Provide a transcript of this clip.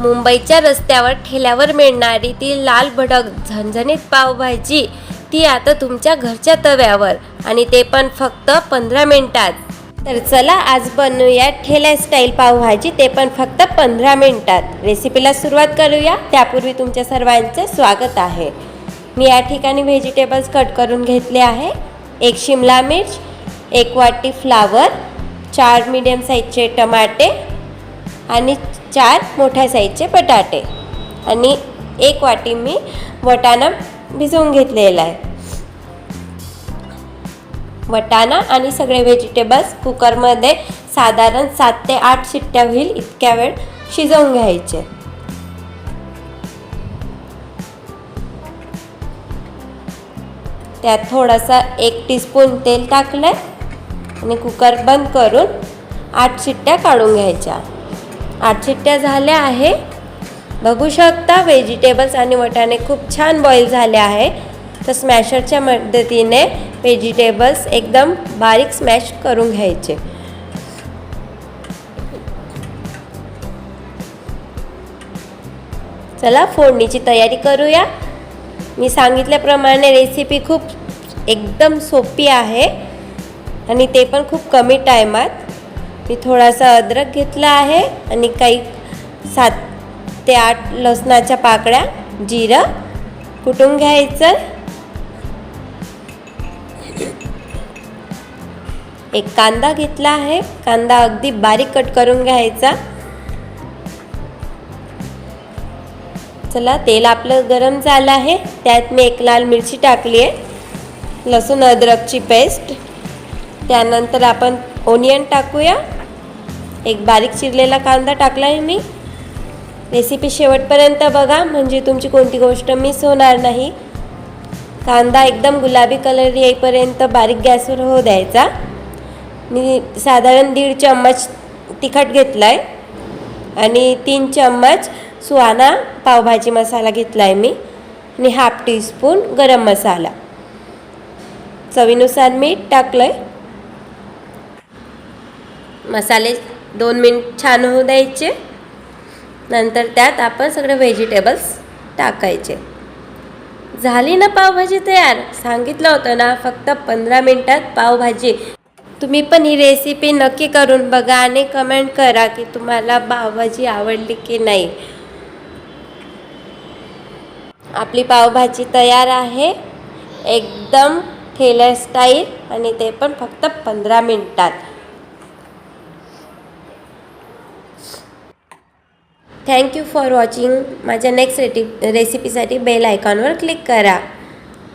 मुंबईच्या रस्त्यावर ठेल्यावर मिळणारी ती लाल भडक झणझणीत पावभाजी ती आता तुमच्या घरच्या तव्यावर आणि ते पण फक्त पंधरा मिनिटात. तर चला आज बनवूया ठेल्या स्टाईल पावभाजी ते पण फक्त पंधरा मिनिटात. रेसिपीला सुरुवात करूया त्यापूर्वी तुमच्या सर्वांचे स्वागत आहे. मी या ठिकाणी व्हेजिटेबल्स कट करून घेतले आहे. एक शिमला मिर्च एक वाटी फ्लावर चार मीडियम साईजचे टमाटे आणि चार मोठ्या साईजचे बटाटे. आणि एक वाटी मी वटाणा भिजवून घेतलेला आहे. वटाणा आणि सगळे व्हेजिटेबल्स कुकरमध्ये साधारण सात ते आठ शिट्ट्या होईल इतक्या वेळ शिजवून घ्यायचे. त्यात थोडासा एक टीस्पून तेल टाकलं आणि कुकर बंद करून आठ शिट्ट्या काढून घ्यायच्या. आठ शिट्ट्या झाल्या आहे. बघू शकता व्हेजिटेबल्स आणि वटाणे खूप छान बॉईल झाले आहे. तर स्मॅशरच्या मदतीने व्हेजिटेबल्स एकदम बारीक स्मॅश करून घ्यायचे. चला फोडणीची तयारी करूया. मी सांगितल्याप्रमाणे रेसिपी खूप एकदम सोपी आहे आणि ते पण खूप कमी टायमात मी थोडासा अद्रक घेतला आहे आणि काही सात ते आठ लसणाच्या पाकळ्या जिरं कुटून घ्यायचं. एक कांदा घेतला आहे. कांदा अगदी बारीक कट करून घ्यायचा. चला तेल आपलं गरम झालं आहे. त्यात मी एक लाल मिरची टाकली आहे. लसूण अद्रकची पेस्ट त्यानंतर आपण ओनियन टाकूया. एक बारीक चिरलेला कांदा टाकला आहे मी. रेसिपी शेवटपर्यंत बघा म्हणजे तुमची कोणती गोष्ट मिस होणार नाही. कांदा एकदम गुलाबी कलर येईपर्यंत बारीक गॅसवर होऊ द्यायचा. मी साधारण दीड चम्मच तिखट घेतला आहे आणि तीन चम्मच सुहाना पावभाजी मसाला घेतला आहे मी आणि हाफ टीस्पून गरम मसाला. चवीनुसार मीठ टाकलं आहे मसाले दोन मिनिट छान होऊ द्यायचे. नंतर त्यात आपण सगळे व्हेजिटेबल्स टाकायचे. झाली ना पावभाजी तयार? सांगितलं होतं ना फक्त पंधरा मिनटात पावभाजी. तुम्ही पण ही रेसिपी नक्की करून बघा आणि कमेंट करा की तुम्हाला पावभाजी आवडली की नाही. आपली पावभाजी तयार आहे. एकदम ठेलर स्टाईल आणि ते पण फक्त पंधरा मिनटात. थँक्यू फॉर वॉचिंग माझ्या नेक्स्ट रेटी रेसिपीसाठी बेल आयकॉनवर क्लिक करा.